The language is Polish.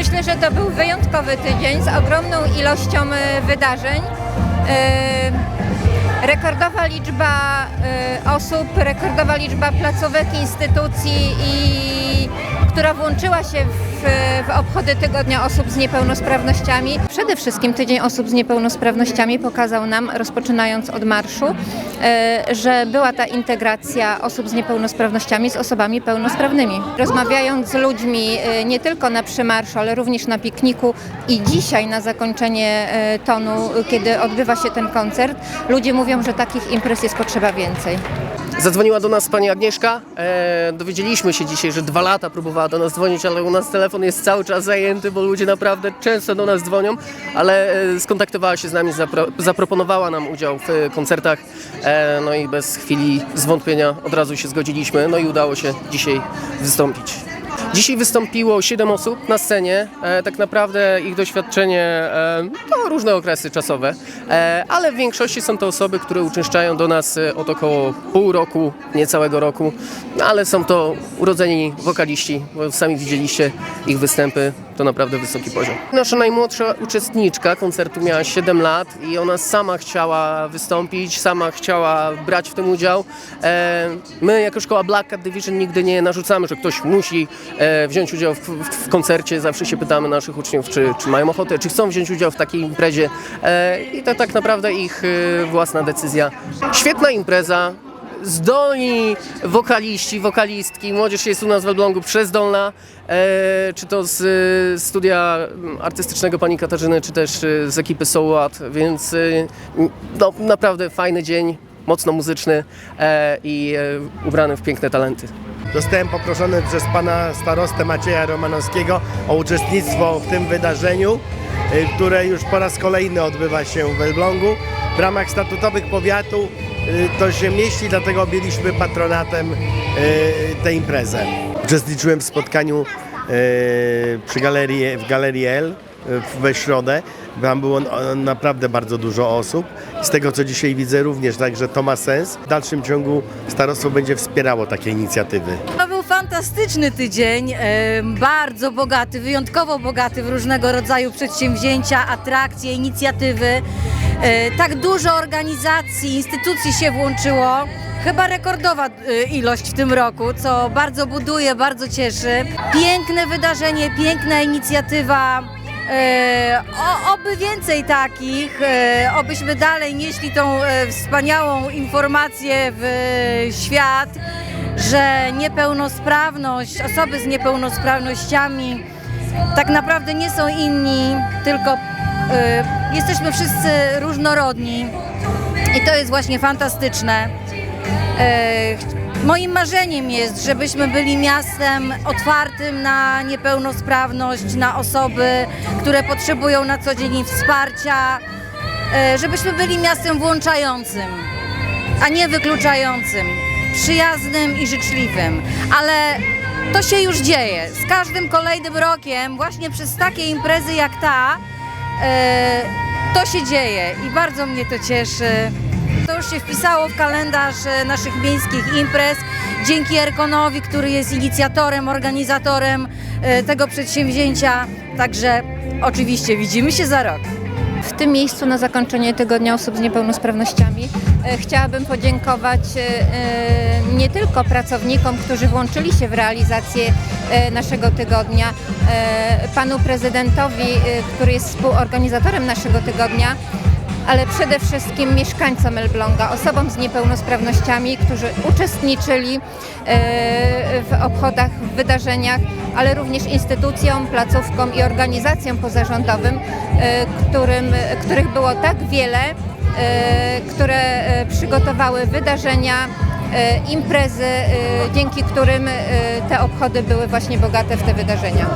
Myślę, że to był wyjątkowy tydzień z ogromną ilością e, wydarzeń. E, Rekordowa liczba e, osób, rekordowa liczba placówek, instytucji, i, która włączyła się w, w obchody Tygodnia Osób z Niepełnosprawnościami. Przede wszystkim Tydzień Osób z Niepełnosprawnościami pokazał nam, rozpoczynając od marszu, e, że była ta integracja osób z niepełnosprawnościami z osobami pełnosprawnymi. Rozmawiając z ludźmi e, nie tylko na przymarszu, ale również na pikniku i dzisiaj na zakończenie e, tonu, kiedy odbywa się ten koncert, ludzie mówią, że takich imprez jest potrzeba więcej. Zadzwoniła do nas pani Agnieszka. E, dowiedzieliśmy się dzisiaj, że dwa lata próbowała do nas dzwonić, ale u nas telefon jest cały czas zajęty, bo ludzie naprawdę często do nas dzwonią, ale e, skontaktowała się z nami, zapro, zaproponowała nam udział w e, koncertach, e, no i bez chwili zwątpienia od razu się zgodziliśmy, no i udało się dzisiaj wystąpić. Dzisiaj wystąpiło 7 osób na scenie. E, tak naprawdę ich doświadczenie e, to różne okresy czasowe, e, ale w większości są to osoby, które uczęszczają do nas e, od około pół roku, niecałego roku, ale są to urodzeni wokaliści, bo sami widzieliście ich występy, to naprawdę wysoki poziom. Nasza najmłodsza uczestniczka koncertu miała 7 lat i ona sama chciała wystąpić, sama chciała brać w tym udział. E, my jako szkoła Black Cat Division nigdy nie narzucamy, że ktoś musi e, wziąć udział w, koncercie. Zawsze się pytamy naszych uczniów, czy, czy mają ochotę, czy chcą wziąć udział w takiej imprezie. E, I to tak naprawdę ich własna decyzja. Świetna impreza. Zdolni wokaliści, wokalistki, młodzież jest u nas w Elblągu przezdolna, e, czy to z e, studia artystycznego pani Katarzyny, czy też e, z ekipy So What, więc e, no, naprawdę fajny dzień, mocno muzyczny e, i e, ubrany w piękne talenty. Zostałem poproszony przez pana starostę Macieja Romanowskiego o uczestnictwo w tym wydarzeniu, y, które już po raz kolejny odbywa się w Elblągu. W ramach statutowych powiatu to się mieści, dlatego objęliśmy patronatem y, tę imprezę. Uczestniczyłem w spotkaniu y, przy galerii, w Galerii L y, we środę. Tam było naprawdę bardzo dużo osób. Z tego co dzisiaj widzę również, także to ma sens. W dalszym ciągu starostwo będzie wspierało takie inicjatywy. To był fantastyczny tydzień, bardzo bogaty, wyjątkowo bogaty w różnego rodzaju przedsięwzięcia, atrakcje, inicjatywy. E, Tak dużo organizacji, instytucji się włączyło. Chyba rekordowa e, ilość w tym roku, co bardzo buduje, bardzo cieszy. Piękne wydarzenie, piękna inicjatywa. E, o, oby więcej takich, obyśmy dalej nieśli tą wspaniałą informację w świat, że niepełnosprawność, osoby z niepełnosprawnościami tak naprawdę nie są inni, tylko jesteśmy wszyscy różnorodni i to jest właśnie fantastyczne. Ch- Moim marzeniem jest, żebyśmy byli miastem otwartym na niepełnosprawność, na osoby, które potrzebują na co dzień wsparcia, e, żebyśmy byli miastem włączającym, a nie wykluczającym, przyjaznym i życzliwym. Ale to się już dzieje. Z każdym kolejnym rokiem, właśnie przez takie imprezy jak ta, to się dzieje i bardzo mnie to cieszy. To już się wpisało w kalendarz e, naszych miejskich imprez. Dzięki Erkonowi, który jest inicjatorem, organizatorem e, tego przedsięwzięcia. Także oczywiście widzimy się za rok. Tym miejscu na zakończenie Tygodnia Osób z Niepełnosprawnościami. E, chciałabym podziękować e, e, nie tylko pracownikom, którzy włączyli się w realizację naszego tygodnia, panu prezydentowi, który jest współorganizatorem naszego tygodnia, ale przede wszystkim mieszkańcom Elbląga, osobom z niepełnosprawnościami, którzy uczestniczyli e, w obchodach, w wydarzeniach, ale również instytucjom, placówkom i organizacjom pozarządowym, e, którym, których było tak wiele, e, które przygotowały wydarzenia, imprezy, dzięki którym te obchody były właśnie bogate w te wydarzenia.